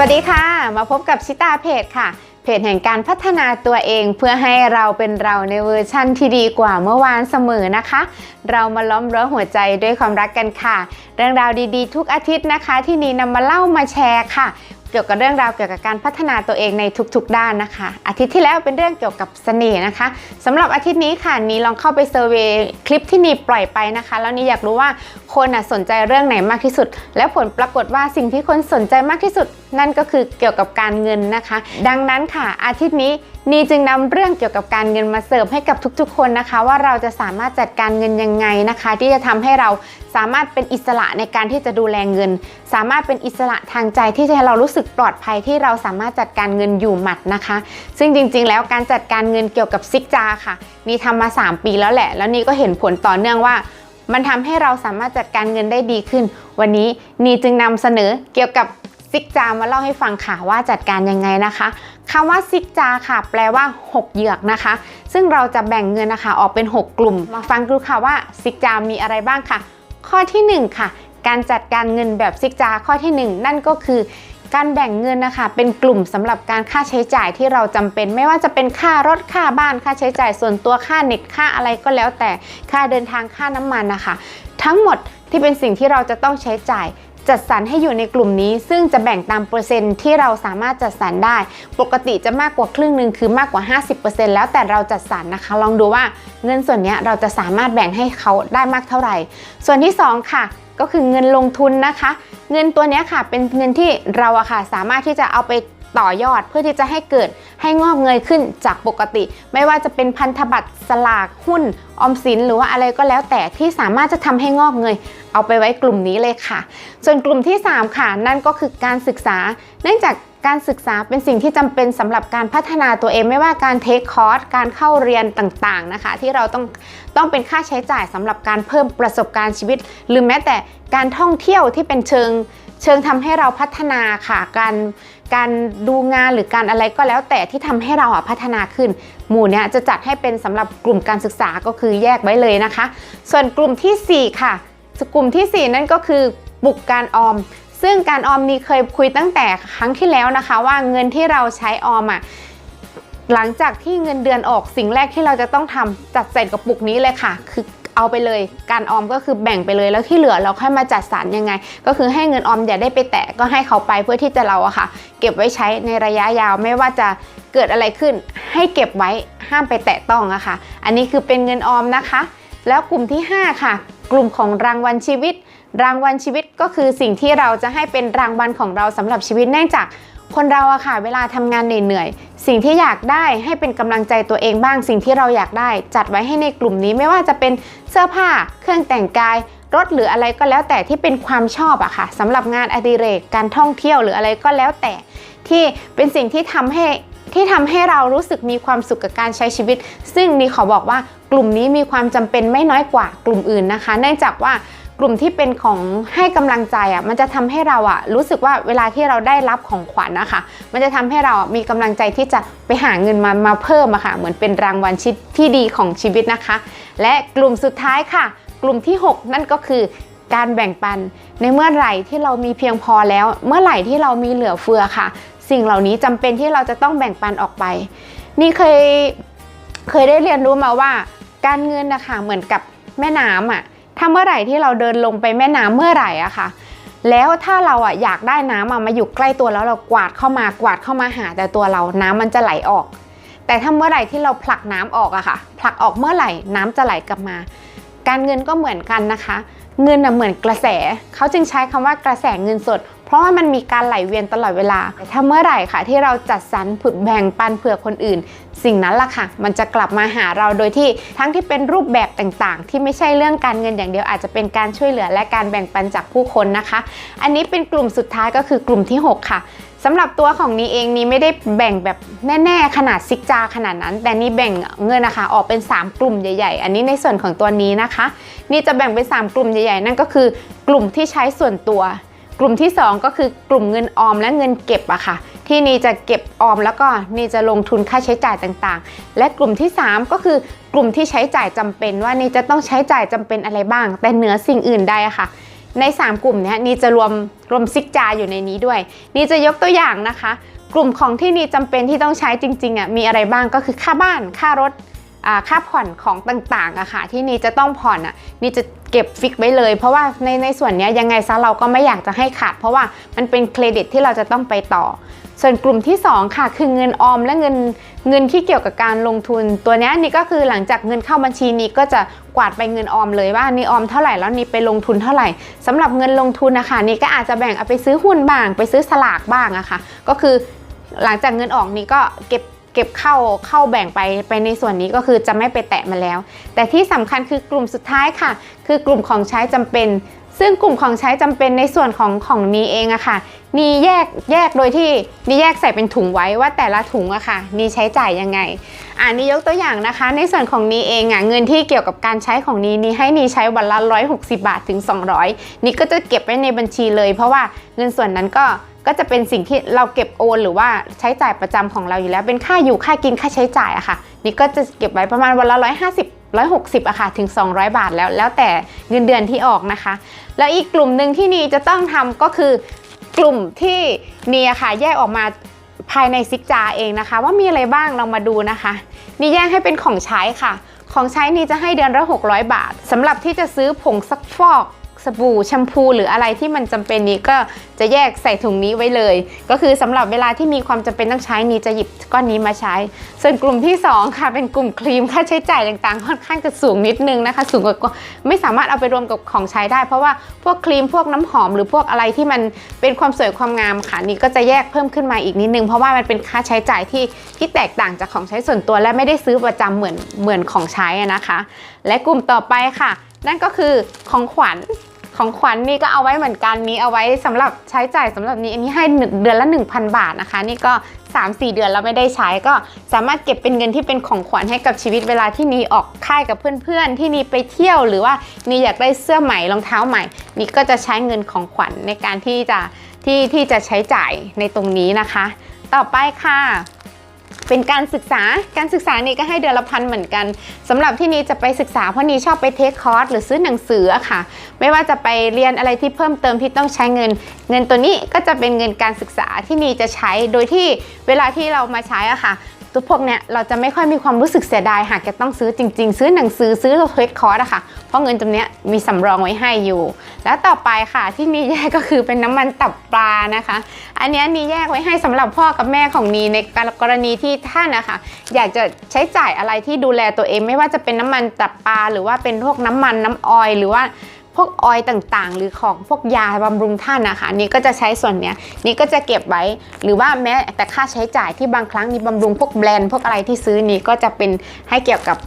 วัสดีค่ะ มาพบกับชิตาเพจค่ะ เพจแห่งการพัฒนาตัวเองเพื่อให้เราเป็นเราในเวอร์ชั่นที่ดีกว่าเมื่อวานเสมอนะคะ เรามาล้อมรั้วหัวใจด้วยความรักกันค่ะ เรื่องราวดีๆ ทุกอาทิตย์นะคะ ที่นีนำมาเล่ามาแชร์ค่ะเกี่ยวกับเรื่องราวเกี่ยวกับการพัฒนาตัวเองในทุกๆ ด้านนะคะ อาทิตย์ที่แล้วเป็นเรื่องเกี่ยวกับเสน่ห์นะคะสำหรับอาทิตย์นี้ค่ะนี้ลองเข้าไปเซอร์เวยคลิปที่นีปล่อยไปนะคะ แล้วนี้อยากรู้ว่าคนอะสนใจเรื่องไหนมากที่สุด และผลปรากฏว่าสิ่งที่คนสนใจมากที่สุด นั่นก็คือเกี่ยวกับการเงินนะคะ ดังนั้นค่ะ อาทิตย์นี้ นีจึงนำเรื่องเกี่ยวกับการเงินมาเสิร์ฟให้กับทุกๆ คนนะคะ ว่าเราจะสามารถจัดการเงินยังไงนะคะ ที่จะทำให้เราสามารถเป็นอิสระในการที่จะดูแลเงิน สามารถเป็นอิสระทางใจที่จะให้เรารู้สึกปลอดภัยที่เราสามารถจัดการเงินอยู่หมัดนะคะ ซึ่งจริงๆ แล้วการจัดการเงินเกี่ยวกับซิกจาค่ะ นี่ทำมา 3 ปีแล้วแหละ แล้วนี่ก็เห็นผลต่อเนื่องว่ามันทำให้เราสามารถจัดการเงินได้ดีขึ้น วันนี้นีจึงนำเสนอเกี่ยวกับซิกจามาเล่าให้ฟังค่ะว่าจัดการยังไงนะคะ คำว่าซิกจาค่ะ แปลว่า 6 เหยือกนะคะ ซึ่งเราจะแบ่งเงินนะคะ ออกเป็น 6 กลุ่ม มาฟังดูค่ะว่าซิกจามีอะไรบ้างค่ะ ข้อทีหนึ่1 ค่ะ การจัดการเงินแบบซิกจาข้อทีหนึ่1 นั่นก็คือการแบ่งเงินนะคะ เป็นกลุ่มสำหรับการค่าใช้จ่ายที่เราจำเป็น ไม่ว่าจะเป็นค่ารถค่าบ้านค่าใช้จ่ายส่วนตัวค่าเน็ตค่าอะไรก็แล้วแต่ค่าเดินทางค่าน้ำมันนะคะ ทั้งหมดที่เป็นสิ่งที่เราจะต้องใช้จ่าย จัดสรรให้อยู่ในกลุ่มนี้ ซึ่งจะแบ่งตามเปอร์เซ็นต์ที่เราสามารถจัดสรรได้ ปกติจะมากกว่าครึ่งหนึ่งคือมากกว่า 50%แล้วแต่เราจัดสรรนะคะ ลองดูว่าเงินส่วนนี้เราจะสามารถแบ่งให้เขาได้มากเท่าไหร่ ส่วนที่สองค่ะก็คือเงินลงทุนนะคะ เงินตัวนี้ค่ะเป็นเงินที่เราอะค่ะสามารถที่จะเอาไป ต่อยอดเพื่อที่จะให้เกิดให้งอกเงยขึ้นจากปกติ ไม่ว่าจะเป็นพันธบัตรสลากหุ้นออมสินหรือว่าอะไรก็แล้วแต่ที่สามารถจะทำให้งอกเงยเอาไปไว้กลุ่มนี้เลยค่ะ ส่วนกลุ่มที่ 3 ค่ะนั่นก็คือการศึกษา เนื่องจากการศึกษาเป็นสิ่งที่จำเป็นสำหรับการพัฒนาตัวเองไม่ว่าการเทคคอร์สการเข้าเรียนต่างๆนะคะ ที่เราต้องต้องเป็นค่าใช้จ่ายสำหรับการเพิ่มประสบการณ์ชีวิต หรือแม้แต่การท่องเที่ยวที่เป็นเชิง เชิงทำให้เราพัฒนาค่ะการการดูงานหรือการอะไรก็แล้วแต่ที่ทำให้เราอะพัฒนาขึ้น หมู่เนี้ยจะจัดให้เป็นสำหรับกลุ่มการศึกษาก็คือแยกไว้เลยนะคะ ส่วนกลุ่มทีสี่4 ค่ะกลุ่มทีสี่ 4 นั่นก็คือบุกการออม ซึ่งการออมนี้เคยคุยตั้งแต่ครั้งที่แล้วนะคะ ว่าเงินที่เราใช้ออมอะหลังจากที่เงินเดือนออกสิ่งแรกที่เราจะต้องทำจัดใส่กระปุกนี้เลยค่ะ คือ เอาไปเลย การออมก็คือแบ่งไปเลยแล้วที่เหลือเราค่อยมาจัดสรรยังไง ก็คือให้เงินออมอย่าได้ไปแตะก็ให้เขาไปเพื่อที่จะเราอะค่ะ เก็บไว้ใช้ในระยะยาวไม่ว่าจะเกิดอะไรขึ้น ให้เก็บไว้ห้ามไปแตะต้องอะค่ะ อันนี้คือเป็นเงินออมนะคะ แล้วกลุ่มที่ 5 ค่ะ กลุ่มของรางวัลชีวิต รางวัลชีวิตก็คือสิ่งที่เราจะให้เป็นรางวัลของเราสำหรับชีวิตเนื่องจาก คนเราอะค่ะเวลาทำงานเหนื่อยๆสิ่งที่อยากได้ให้เป็นกำลังใจตัวเองบ้าง สิ่งที่เราอยากได้ จัดไว้ให้ในกลุ่มนี้ไม่ว่าจะเป็นเสื้อผ้า เครื่องแต่งกายรถหรืออะไรก็แล้วแต่ที่เป็นความชอบอะค่ะสำหรับงานอดิเรกการท่องเที่ยวหรืออะไรก็แล้วแต่ ที่เป็นสิ่งที่ทำให้ที่ทำให้เรารู้สึกมีความสุขกับการใช้ชีวิต ซึ่งนี่ขอบอกว่ากลุ่มนี้มีความจำเป็นไม่น้อยกว่ากลุ่มอื่นนะคะ เนื่องจากว่า กลุ่มที่เป็นของให้กำลังใจอะมันจะทำให้เราอะรู้สึกว่าเวลาที่เราได้รับของขวัญนะคะมันจะทำให้เรามีกำลังใจที่จะไปหาเงินมามาเพิ่มอะค่ะเหมือนเป็นรางวัลชิดที่ดีของชีวิตนะคะ และกลุ่มสุดท้ายค่ะ กลุ่มที่ 6 นั่นก็คือการแบ่งปันในเมื่อไหร่ที่เรามีเพียงพอแล้ว เมื่อไหร่ที่เรามีเหลือเฟือค่ะ สิ่งเหล่านี้จำเป็นที่เราจะต้องแบ่งปันออกไป นี่เคยเคยได้เรียนรู้มาว่า การเงินนะคะเหมือนกับแม่น้ำอะ ถ้าเมื่อไหร่ที่เราเดินลงไปแม่น้ำเมื่อไหร่อะค่ะ แล้วถ้าเราอะอยากได้น้ำมาอยู่ใกล้ตัวแล้วเรากวาดเข้ามากวาดเข้ามาหาแต่ตัวเราน้ำมันจะไหลออก แต่ถ้าเมื่อไหร่ที่เราผลักน้ำออกอะค่ะ ผลักออกเมื่อไหร่น้ำจะไหลกลับมา การเงินก็เหมือนกันนะคะ เงินอะเหมือนกระแส เขาจึงใช้คำว่ากระแสเงินสด เพราะว่ามันมีการไหลเวียนตลอดเวลาแต่ถ้าเมื่อไหร่ค่ะ ที่เราจัดสรรผุดแบ่งปันเผื่อคนอื่น สิ่งนั้นล่ะค่ะ มันจะกลับมาหาเราโดยที่ทั้งที่เป็นรูปแบบต่างๆ ที่ไม่ใช่เรื่องการเงินอย่างเดียวอาจจะเป็นการช่วยเหลือและการแบ่งปันจากผู้คนนะคะ อันนี้เป็นกลุ่มสุดท้ายก็คือกลุ่มที่ 6 ค่ะสำหรับตัวของนี้เองนี้ไม่ได้แบ่งแบบแน่ๆ ขนาดซิกจาขนาดนั้น แต่นี่แบ่งเงินนะคะ ออกเป็น 3 กลุ่มใหญ่ๆ อันนี้ในส่วนของตัวนี้นะคะ นี่จะแบ่งเป็น 3 กลุ่มใหญ่ๆ นั่นก็คือกลุ่มที่ใช้ส่วนตัว กลุ่มที่ 2 ก็คือกลุ่มเงินออมและเงินเก็บอะค่ะ ที่นี่จะเก็บออมแล้วก็นี่จะลงทุนค่าใช้จ่ายต่างๆ และกลุ่มที่ 3 ก็คือกลุ่มที่ใช้จ่ายจำเป็นว่านี่จะต้องใช้จ่ายจำเป็นอะไรบ้าง แต่เหนือสิ่งอื่นใดอะค่ะ ใน 3 กลุ่มนี้นี่จะรวมรวมซิกจาอยู่ในนี้ด้วย นี่จะยกตัวอย่างนะคะ กลุ่มของที่นี่จำเป็นที่ต้องใช้จริงๆอะมีอะไรบ้างก็คือค่าบ้านค่ารถ ค่าผ่อนของต่างๆอะค่ะที่นี่จะต้องผ่อนอะนี่จะเก็บฟิกไว้เลย เพราะว่าในในส่วนนี้ยังไงซะเราก็ไม่อยากจะให้ขาด เพราะว่ามันเป็นเครดิตที่เราจะต้องไปต่อ ส่วนกลุ่มที่ 2 ค่ะ คือเงินออมและเงินเงินที่เกี่ยวกับการลงทุน ตัวนี้นี่ก็คือหลังจากเงินเข้าบัญชีนี้ก็จะกวาดไปเงินออมเลยว่านี่ออมเท่าไหร่แล้วนี่ไปลงทุนเท่าไหร่สำหรับเงินลงทุนนะคะนี่ก็อาจจะแบ่งเอาไปซื้อหุ้นบ้าง ไปซื้อสลากบ้างอะค่ะก็คือหลังจากเงินออกนี่ก็เก็บ เก็บเข้าเข้าแบ่งไปไปในส่วนนี้ก็คือจะไม่ไปแตะมันแล้ว แต่ที่สำคัญคือกลุ่มสุดท้ายค่ะ คือกลุ่มของใช้จำเป็น ซึ่งกลุ่มของใช้จำเป็นในส่วนของของนี้เองอะค่ะนี่แยกแยกโดยที่นี่แยกใส่เป็นถุงไว้ว่าแต่ละถุงอะค่ะนี่ใช้จ่ายยังไงอ่านี่ยกตัวอย่างนะคะ ในส่วนของนี้เองอะเงินที่เกี่ยวกับการใช้ของนี้นี่ให้นี่ใช้วันละ160 บาทถึง 200นี่ก็จะเก็บไว้ในบัญชีเลย เพราะว่าเงินส่วนนั้นก็ ก็จะเป็นสิ่งที่เราเก็บโอน หรือว่าใช้จ่ายประจำของเราอยู่แล้ว เป็นค่าอยู่ค่ากินค่าใช้จ่ายอะค่ะ นี่ก็จะเก็บไว้ประมาณวันละ150 160อะค่ะถึง 200 บาทแล้วแล้วแต่เงินเดือนที่ออกนะคะ แล้วอีกกลุ่มหนึ่งที่นีจะต้องทำก็คือกลุ่มที่นีอะค่ะแยกออกมาภายในซิกจาเองนะคะ ว่ามีอะไรบ้างเรามาดูนะคะนี่แยกให้เป็นของใช้ค่ะ ของใช้นี่จะให้เดือนละ600 บาทสำหรับที่จะซื้อผงซักฟอก สบู่แชมพูหรืออะไรที่มันจำเป็นนี้ก็จะแยกใส่ถุงนี้ไว้เลย ก็คือสำหรับเวลาที่มีความจำเป็นต้องใช้นี้จะหยิบก้อนนี้มาใช้ ส่วนกลุ่มที่ 2 ค่ะ เป็นกลุ่มครีมค่าใช้จ่ายต่างๆ ค่อนข้างจะสูงนิดนึงนะคะ สูงกว่าไม่สามารถเอาไปรวมกับของใช้ได้ เพราะว่าพวกครีมพวกน้ำหอม หรือพวกอะไรที่มันเป็นความสวยความงามค่ะนี่ก็จะแยกเพิ่มขึ้นมาอีกนิดนึงเพราะว่ามันเป็นค่าใช้จ่ายที่ที่แตกต่างจากของใช้ส่วนตัว และไม่ได้ซื้อประจำเหมือนเหมือนของใช้นะคะ และกลุ่มต่อไปค่ะนั่นก็คือของขวัญ ของขวัญนี่ก็เอาไว้เหมือนกันนี้เอาไว้สำหรับใช้จ่ายสำหรับนี้อันนี้ให้เดือนละ 1,000 บาทนะคะ นี่ก็ 3-4 เดือนแล้วไม่ได้ใช้ก็สามารถเก็บเป็นเงินที่เป็นของขวัญให้กับชีวิตเวลาที่นี่ออกค่ายกับเพื่อนๆ ที่นี่ไปเที่ยวหรือว่านี่อยากได้เสื้อใหม่รองเท้าใหม่ นี่ก็จะใช้เงินของขวัญในการที่จะที่ที่จะใช้จ่ายในตรงนี้นะคะ ต่อไปค่ะ เป็นการศึกษา การศึกษานี่ก็ให้เดือนละพันเหมือนกันสำหรับที่นี้จะไปศึกษาเพราะนี้ชอบไปเทคคอร์สหรือซื้อหนังสือค่ะ ไม่ว่าจะไปเรียนอะไรที่เพิ่มเติมที่ต้องใช้เงิน เงินตัวนี้ก็จะเป็นเงินการศึกษาที่นีจะใช้ โดยที่เวลาที่เรามาใช้อะค่ะ ตัวพวกเนี้ยเราจะไม่ค่อยมีความรู้สึกเสียดายหากจะต้องซื้อจริง ๆ ซื้อหนังสือซื้อเทคคอร์สอะค่ะ เพราะเงินตรงเนี้ยมีสำรองไว้ให้อยู่ แล้วต่อไปค่ะที่นีแยกก็คือเป็นน้ำมันตับปลานะคะ อันนี้ยนีแยกไว้ให้สำหรับพ่อกับแม่ของนีในกรณีที่ท่านนะคะ อยากจะใช้จ่ายอะไรที่ดูแลตัวเอง ไม่ว่าจะเป็นน้ำมันตับปลาหรือว่าเป็นพวกน้ำมันน้ำออยหรือว่า พวกออยต่างๆ หรือของพวกยาบำรุงท่านนะคะนี่ก็จะใช้ส่วนเนี้ยนี่ก็จะเก็บไว้ หรือว่าแม้แต่ค่าใช้จ่ายที่บางครั้งนี่บำรุงพวกแบรนด์พวกอะไรที่ซื้อนี่ก็จะเป็นให้เกี่ยวกับ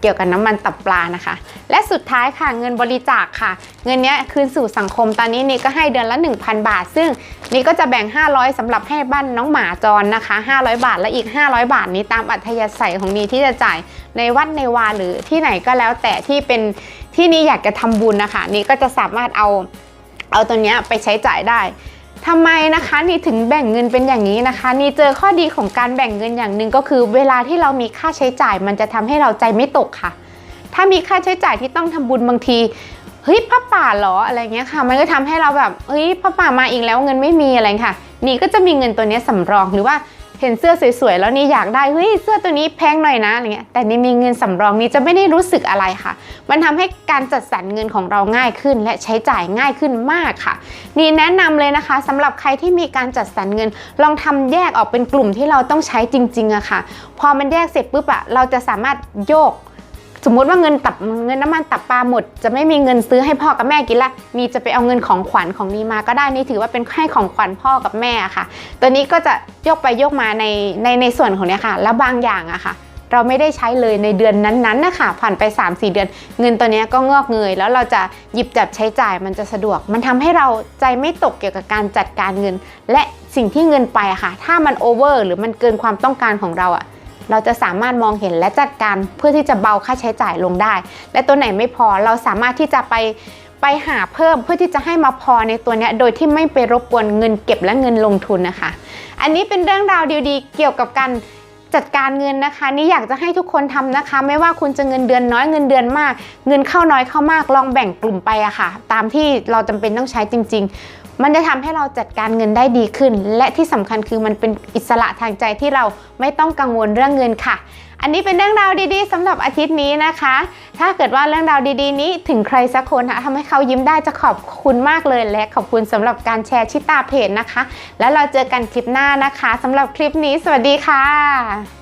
เกี่ยวกับน้ำมันตับปลานะคะ และสุดท้ายค่ะเงินบริจาคค่ะ เงินนี้คืนสู่สังคมตอนนี้นี่ก็ให้เดือนละ 1,000 บาท ซึ่งนี่ก็จะแบ่ง 500สำหรับให้บ้านน้องหมาจรนะคะ 500 บาทและอีก 500 บาทนี้ตามอัธยาศัยของนีที่จะจ่ายในวัดในวาหรือที่ไหนก็แล้วแต่ที่เป็น ที่นี่อยากจะทำบุญนะคะ นี่ก็จะสามารถเอาเอาตัวเนี้ยไปใช้จ่ายได้ทำไมนะคะนี่ถึงแบ่งเงินเป็นอย่างนี้นะคะ นี่เจอข้อดีของการแบ่งเงินอย่างหนึ่งก็คือ เวลาที่เรามีค่าใช้จ่าย มันจะทำให้เราใจไม่ตกค่ะ ถ้ามีค่าใช้จ่ายที่ต้องทำบุญบางทีเฮ้ยพระป่าเหรออะไรเงี้ยค่ะ มันก็ทำให้เราแบบเฮ้ยพระป่ามาอีกแล้วเงินไม่มีอะไรค่ะ นี่ก็จะมีเงินตัวนี้ยสำรองหรือว่า เห็นเสื้อสวยๆ แล้วนี่อยากได้เฮ้ยเสื้อตัวนี้แพงหน่อยนะอะไรเงี้ยแต่นี่มีเงินสำรองนี่จะไม่ได้รู้สึกอะไรค่ะ มันทำให้การจัดสรรเงินของเราง่ายขึ้น และใช้จ่ายง่ายขึ้นมากค่ะ นี่แนะนำเลยนะคะสำหรับใครที่มีการจัดสรรเงิน ลองทำแยกออกเป็นกลุ่มที่เราต้องใช้จริงๆอะค่ะ พอมันแยกเสร็จปุ๊บอะเราจะสามารถโยก สมมติว่าเงินตับเงินน้ำมันตับปลาหมด จะไม่มีเงินซื้อให้พ่อกับแม่กินละนี่จะไปเอาเงินของขวัญของนี้มาก็ได้นี่ถือว่าเป็นให้ของขวัญพ่อกับแม่ค่ะ ตัวนี้ก็จะยกไปยกมาในในในส่วนของเนี้ยค่ะ แล้วบางอย่างอะค่ะ เราไม่ได้ใช้เลยในเดือนนั้นๆนะคะผ่านไป 3-4 เดือน เงินตัวนี้ก็งอกเงย แล้วเราจะหยิบจับใช้จ่ายมันจะสะดวก มันทำให้เราใจไม่ตกเกี่ยวกับการจัดการเงิน และสิ่งที่เงินไปอะค่ะ ถ้ามันโอเวอร์หรือมันเกินความต้องการของเราอะ เราจะสามารถมองเห็นและจัดการเพื่อที่จะเบาค่าใช้จ่ายลงได้ และตัวไหนไม่พอเราสามารถที่จะไปไปหาเพิ่มเพื่อที่จะให้มาพอในตัวนี้โดยที่ไม่ไปรบกวนเงินเก็บและเงินลงทุนนะคะ อันนี้เป็นเรื่องราวดีๆ เกี่ยวกับการจัดการเงินนะคะ นี่อยากจะให้ทุกคนทำนะคะ ไม่ว่าคุณจะเงินเดือนน้อยเงินเดือนมาก เงินเข้าน้อยเข้ามากลองแบ่งกลุ่มไปอะค่ะ ตามที่เราจำเป็นต้องใช้จริง ๆ มันจะทำให้เราจัดการเงินได้ดีขึ้น และที่สำคัญคือมันเป็นอิสระทางใจที่เราไม่ต้องกังวลเรื่องเงินค่ะ อันนี้เป็นเรื่องราวดีๆสำหรับอาทิตย์นี้นะคะ ถ้าเกิดว่าเรื่องราวดี ๆ นี้ถึงใครสักคนนะทำให้เขายิ้มได้จะขอบคุณมากเลยและขอบคุณสำหรับการแชร์ชิตาเพจนะคะ แล้วเราเจอกันคลิปหน้านะคะสำหรับคลิปนี้ สวัสดีค่ะ